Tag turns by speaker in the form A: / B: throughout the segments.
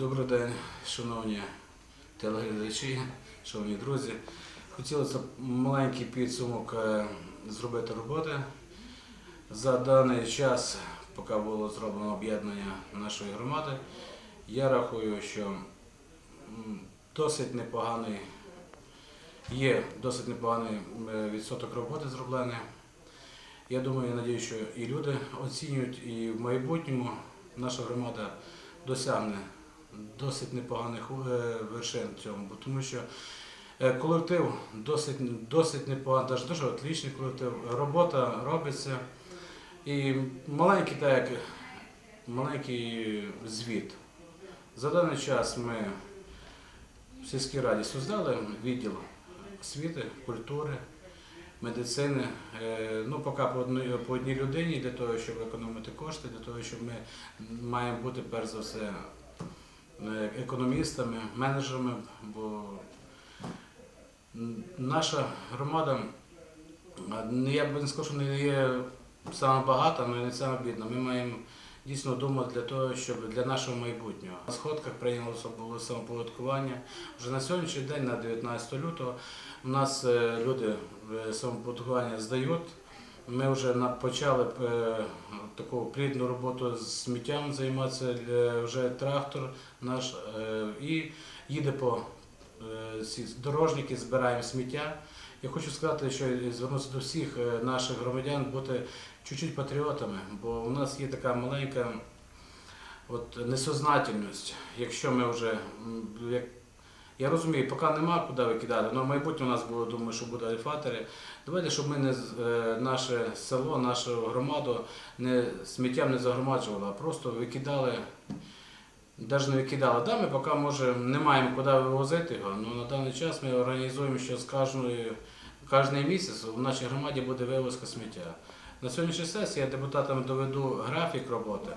A: Добрий день, шановні телеглядачі, шановні друзі. Хотілося б маленький підсумок е, зробити роботи. За даний час, поки було зроблено об'єднання нашої громади, я рахую, що досить непоганий, є досить непоганий е, відсоток роботи зроблений. Я думаю, я надію, що і люди оцінюють, і в майбутньому наша громада досягне досить непоганих е, вершин в цьому, бо тому що е, колектив досить, досить непоганий, навіть дуже отличний колектив, робота робиться. І маленький, так, маленький звіт. За даний час ми в сільській раді создали відділ освіти, культури, медицини. Е, Ну, поки по одній, по одній людині для того, щоб економити кошти, для того, щоб ми маємо бути перш за все економістами, менеджерами, бо наша громада, я б не сказав, що не є саме багата, але не саме бідна. Ми маємо дійсно думати для того, щоб для нашого майбутнього. На сходках прийнялося було самоподаткування. Вже на сьогоднішній день, на 19 лютого, у нас е, люди е, самоподаткування здають. Ми вже почали е, таку плідну роботу з сміттям займатися. Е, Вже трактор наш е, і їде по дорожники, збираємо сміття. Я хочу сказати, що звернутися до всіх наших громадян бути чуть-чуть патріотами, бо у нас є така маленька от, несознательність. Якщо ми вже як я розумію, поки нема куди викидати, але в у нас було, думаю, що буде альфатери. Давайте, щоб ми не е, наше село, нашу громаду не сміттям не загромаджували, а просто викидали, навіть не викидали. Да, ми поки може не маємо куди вивозити його, але на даний час ми організуємо, що з кожної, кожний місяць в нашій громаді буде вивозка сміття. На сьогоднішній сесії я депутатам доведу графік роботи.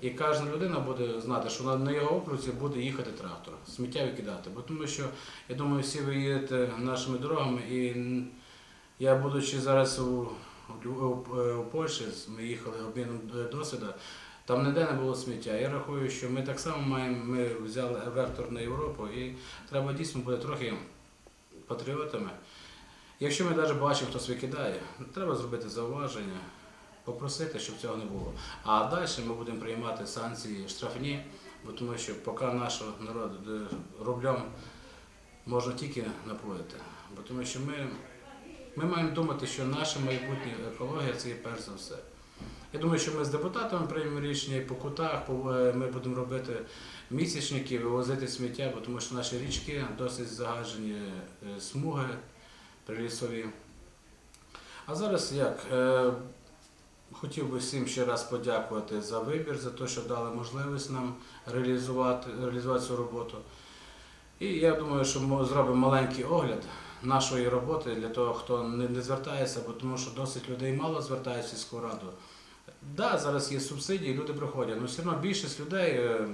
A: І кожна людина буде знати, що на, його окрузі буде їхати трактор, сміття викидати. Бо тому що я думаю, всі ви їдете нашими дорогами, і я, будучи зараз у, у, Польщі, ми їхали обміном досвіду, там ніде не було сміття. Я рахую, що ми так само маємо, ми взяли вектор на Європу, і треба дійсно бути трохи патріотами. Якщо ми навіть бачимо, хтось викидає, треба зробити зауваження, попросити, щоб цього не було. А далі ми будемо приймати санкції штрафні, бо тому що поки нашого народу е, рублем можна тільки напоїти. Бо тому що ми, ми маємо думати, що наша майбутня екологія це перш за все. Я думаю, що ми з депутатами приймемо рішення і по кутах, е, ми будемо робити місячники, вивозити сміття, бо тому що наші річки досить загаджені е, смуги прилісові. А зараз як? Е, Хотів би всім ще раз подякувати за вибір, за те, що дали можливість нам реалізувати, реалізувати цю роботу. І я думаю, що ми зробимо маленький огляд нашої роботи для того, хто не, не звертається, бо тому що досить людей мало звертається в сільську раду. Да, зараз є субсидії, люди приходять, але все одно більшість людей, е,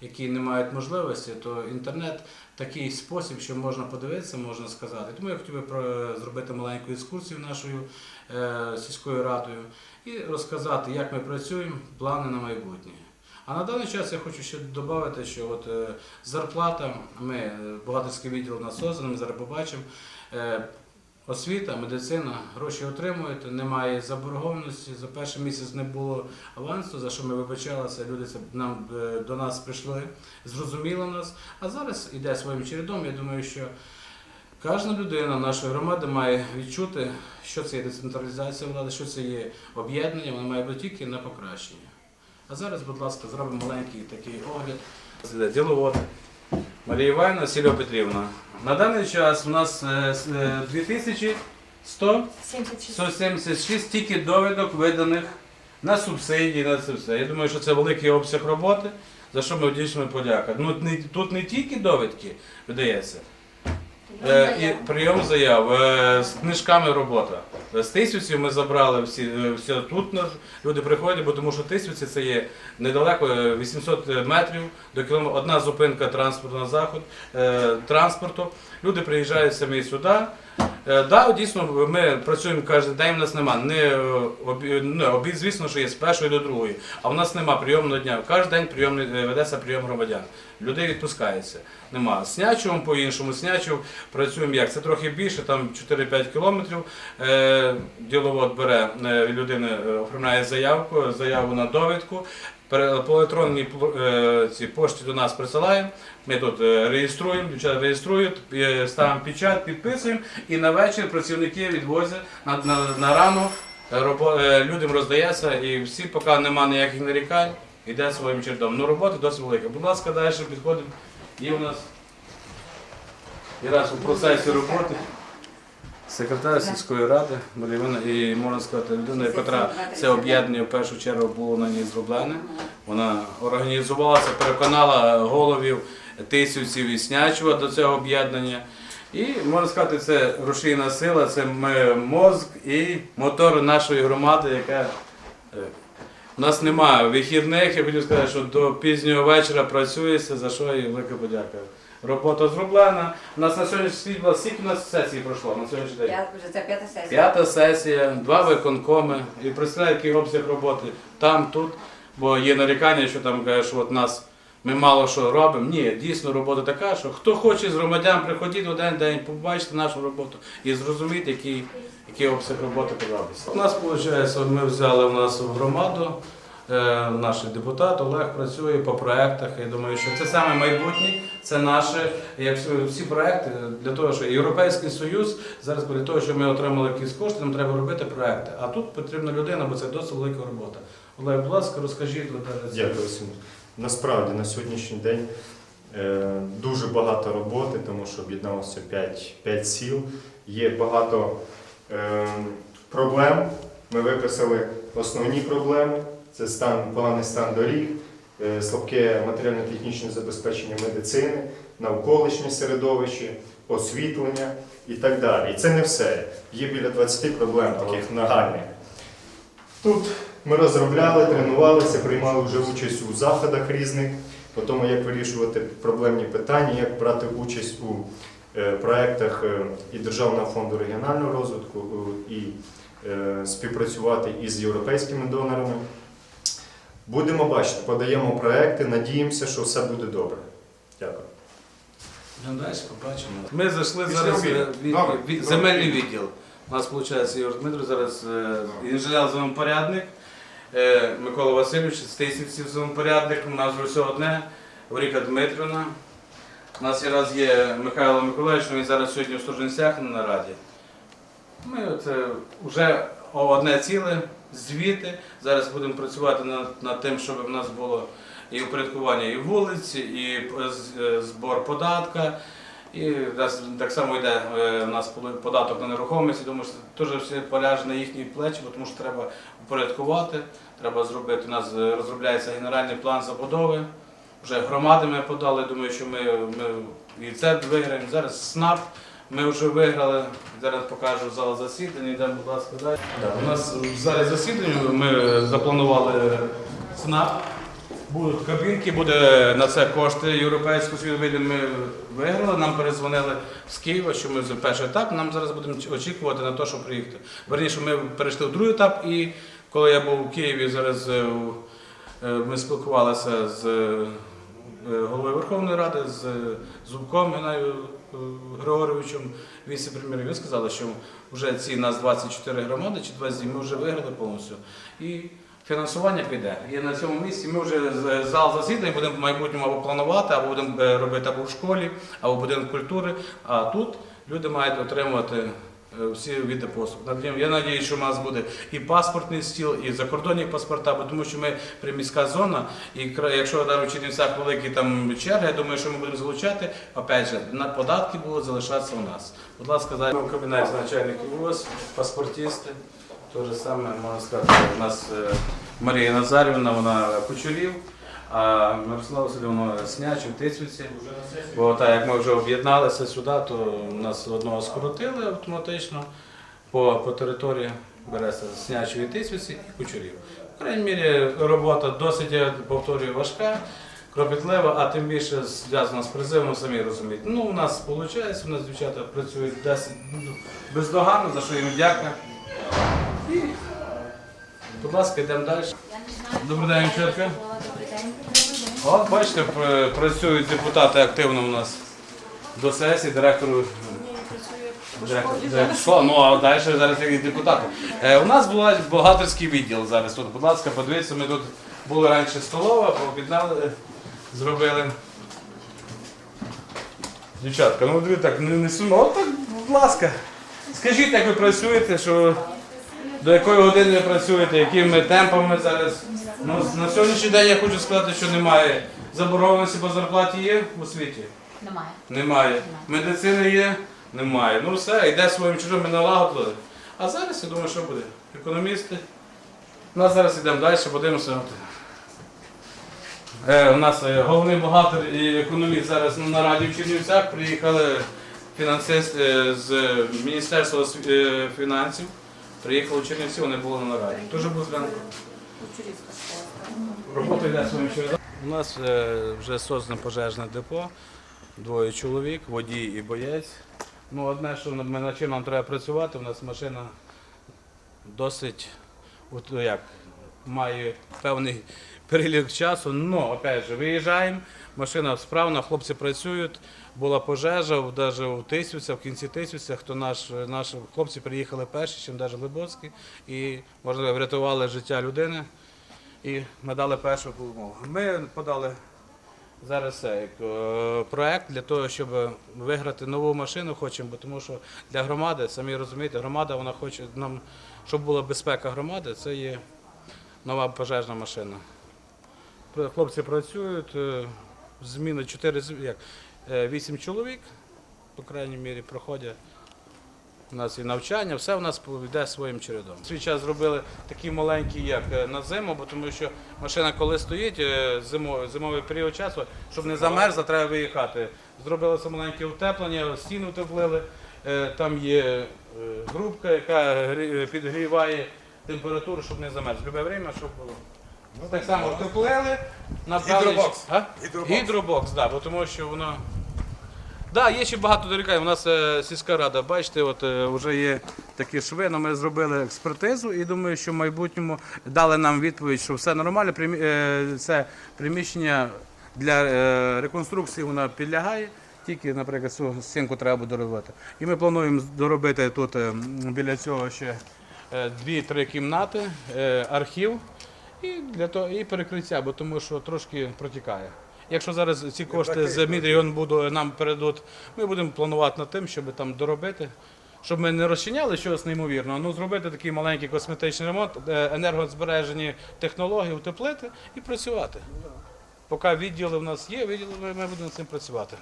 A: які не мають можливості, то інтернет такий спосіб, що можна подивитися, можна сказати. Тому я хотів би зробити маленьку екскурсію нашою е, сільською радою і розказати, як ми працюємо, плани на майбутнє. А на даний час я хочу ще додати, що от е, зарплата, ми е, бухгалтерський відділ нас созданий, ми зараз побачимо. Освіта, медицина, гроші отримуєте, немає заборгованості. За перший місяць не було авансу, за що ми вибачалися. Люди нам е, до нас прийшли, зрозуміли нас. А зараз іде своїм чередом. Я думаю, що кожна людина нашої громади має відчути, що це є децентралізація влади, що це є об'єднання, воно має бути тільки на покращення. А зараз, будь ласка, зробимо маленький такий огляд. Діловод. Марія Івановна, Сільва Петрівна. На даний час у нас е, с- е, 2100
B: 76.
A: 176 тільки довідок виданих на субсидії, на це все. Я думаю, що це великий обсяг роботи, за що ми дійсно подяка. Ну, тут не тільки довідки видається, е, і прийом заяв, е, з книжками робота. З тисяці ми забрали всі, е, все тут нас люди приходять, бо тому що тисяці це є недалеко е, 800 метрів до кілометра, одна зупинка транспорту на заход, е, транспорту. Люди приїжджають самі сюди, Е, Да, дійсно, ми працюємо кожен день, у нас нема. Не, е, ну, обід, звісно, що є з першої до другої, а в нас нема прийомного дня. Кожен день прийомний, е, ведеться прийом громадян. Людей відпускається. Нема. Снячувом по-іншому, снячув працюємо як? Це трохи більше, там 4-5 кілометрів. Е, діловод бере е, людини, е, оформляє заявку, заяву на довідку. По електронній е, пошті до нас присилаємо. Ми тут е, реєструємо, дівчата реєструють, е, ставимо печать, підписуємо і на вечір працівники відвозять на, на, на е, людям роздається і всі, поки немає ніяких нарікань, йде своїм чередом. Ну робота досить велика. Будь ласка, далі підходимо. Є у нас якраз у процесі роботи. Секретар сільської ради Марівина і можна сказати людина, яка це об'єднання в першу чергу було на ній зроблене. Вона організувалася, переконала головів тисівців і Снячева до цього об'єднання. І можна сказати, це рушійна сила, це мозк і мотор нашої громади, яка е, у нас немає вихідних. Я хотів сказати, що до пізнього вечора працюється, за що і велика подяка. Робота зроблена. У нас на сьогоднішній світ була скільки у нас сесій пройшло на сьогоднішній день?
B: Я вже це п'ята сесія.
A: П'ята сесія, два виконкоми. І представляєте, який обсяг роботи там, тут. Бо є нарікання, що там каже, що от нас ми мало що робимо. Ні, дійсно робота така, що хто хоче з громадян, приходіть в один день, побачите нашу роботу і зрозуміть, який, який обсяг роботи робиться. У нас виходить, ми взяли в нас в громаду. Е, Наш депутат Олег працює по проектах. Я думаю, що це саме майбутнє, це наше, як всі- проекти для того, що Європейський Союз зараз для того, щоб ми отримали якісь кошти, нам треба робити проекти. А тут потрібна людина, бо це досить велика робота. Олег, будь ласка, розкажіть
C: Дякую всім. Насправді на сьогоднішній день е, дуже багато роботи, тому що об'єдналося 5, 5 сіл. Є багато е, проблем. Ми виписали основні проблеми: це стан, поганий стан доріг, е, слабке матеріально-технічне забезпечення медицини, навколишнє середовище, освітлення і так далі. І це не все. Є біля 20 проблем таких нагальних. Тут ми розробляли, тренувалися, приймали вже участь у заходах різних, по тому, як вирішувати проблемні питання, як брати участь у е, проєктах е, і Державного фонду регіонального розвитку, і співпрацювати із європейськими донорами. Будемо бачити, подаємо проекти, надіємося, що все буде добре. Дякую.
A: Ну, далі побачимо. Ми зайшли
C: Після
A: зараз
C: обіду.
A: е, від,
C: Добре.
A: від-
C: Добре.
A: земельний відділ. У нас виходить Ігор Дмитро, зараз е, інженер землепорядник, е, Микола Васильович, Стисівців землепорядник, у нас вже все одне, Оріка Дмитрівна. У нас якраз є Михайло Миколаївич, він зараз сьогодні в Стоженцях на нараді. Ми це вже одне ціле, звіти. Зараз будемо працювати над, над тим, щоб в нас було і упорядкування і вулиці, і е, е, збор податка. І так само йде е, у нас податок на нерухомість. Думаю, що теж все поляже на їхні плечі, тому що треба упорядкувати, треба зробити. У нас е, розробляється генеральний план забудови. Вже громади ми подали. Думаю, що ми, ми і це виграємо. Зараз СНАП. Ми вже виграли. Зараз покажу зал засідання. Йдемо, будь ласка, далі. У нас в залі засідання ми запланували СНАП. Будуть кабінки, буде на це кошти Європейського Союзу. Ми виграли, нам перезвонили з Києва, що ми за перший етап. Нам зараз будемо очікувати на те, щоб приїхати. Верніше, ми перейшли в другий етап, і коли я був у Києві, зараз е, е, ми спілкувалися з е, головою Верховної Ради, з Зубком Геннадієм е, Григоровичем, віце-прем'єром. Він сказали, що вже ці нас 24 громади чи 20 ми вже виграли повністю. І Фінансування піде. І на цьому місці ми вже зал засідань будемо в майбутньому або планувати, або будемо е, робити або в школі, або в будинку культури. А тут люди мають отримувати е, всі види послуг. Я сподіваюся, що у нас буде і паспортний стіл, і закордонні паспорта, бо тому що ми приміська зона, і якщо в Чернівцях великі там черги, я думаю, що ми будемо залучати. Опять же, на податки будуть залишатися у нас. Будь ласка, в кабінет начальників ВОЗ, паспортисти. Те ж саме можна сказати, у нас е, Марія Назарівна, вона кучурів, а Мирослава Васильівна Снячів, Тисвіці. Бо так як ми вже об'єдналися сюди, то нас одного скоротили автоматично по, по території береться Снячів і Тисвіці і Кучурів. В крайній мірі робота досить, я повторюю, важка. кропітлива, а тим більше зв'язана з призивом, самі розумієте. Ну, у нас виходить, у нас дівчата працюють 10 ну, бездоганно, за що їм дяка. І, будь ласка, йдемо далі. Добрий день.
B: Добрий.
A: От, бачите, працюють депутати активно у нас до сесії, директору. Директор, ну а далі зараз як і депутати. Е, у нас була бухгалтерський відділ зараз тут. Будь ласка, подивіться, ми тут були раніше столова, пооб'єднали, е, зробили. Дівчатка, ну дивіться, так, не, не сумно. От так, будь ласка. Скажіть, як ви працюєте, що до якої години ви працюєте, якими темпами зараз. Ну, на сьогоднішній день я хочу сказати, що немає заборгованості по зарплаті є у світі.
B: Немає.
A: Немає. Медицини є? Немає. Ну все, йде своїм чужим, ми налагодили. А зараз я думаю, що буде? Економісти. У нас зараз йдемо далі, подивимося. Е, у нас е, головний бухгалтер і економіст зараз на нараді в Чернівцях. Приїхали фінансисти е, з Міністерства е, фінансів. Приїхали в Чернівці, вони були на нараді. Дуже був зранку. Робота йде своїм чередом. У нас е, вже создане пожежне депо, двоє чоловік, водій і боєць. Ну, одне, що ми над чим нам треба працювати, у нас машина досить от, ну, як, має певний перелік часу. Ну, опять же, виїжджаємо, машина справна, хлопці працюють. Була пожежа, навіть у Тисівцях, в кінці Тисівця, хто наш, наші хлопці приїхали перші, ніж навіть Глибоцький, і можливо врятували життя людини і ми дали першу допомогу. Ми подали зараз е, проект для того, щоб виграти нову машину хочемо, тому що для громади, самі розумієте, громада вона хоче нам, щоб була безпека громади, це є нова пожежна машина. Хлопці працюють, е, зміни 4, як, 8 чоловік, по крайній мірі, проходять. У нас і навчання, все у нас йде своїм чередом. В Свій час зробили такі маленькі, як е, на зиму, бо тому що машина, коли стоїть е, зимовий, зимовий період часу, щоб не замерзла, треба виїхати. Зробили це маленьке утеплення, стіну утеплили. Е, Там є е, грубка, яка підгріває температуру, щоб не замерз. Любе время, щоб було. Так само утеплили. направили-
D: Гідробокс. Гідробокс.
A: Да, тому що воно. Так, є ще багато дорікань. У нас е, сільська рада, бачите, от е, вже є такі шви, але ми зробили експертизу і думаю, що в майбутньому дали нам відповідь, що все нормально. е, Це приміщення для реконструкції воно підлягає. Тільки, наприклад, цю стінку треба буде доробити. І ми плануємо доробити тут біля цього ще дві-три кімнати, архів і і перекриття, бо тому що трошки протікає. Якщо зараз ці кошти з Мідріонбуду нам передуть, ми будемо планувати над тим, щоб там доробити, щоб ми не розчиняли щось неймовірного, ну зробити такий маленький косметичний ремонт, е, енергозбережені технології, утеплити і працювати. Поки відділи в нас є, відділи ми будемо з цим працювати.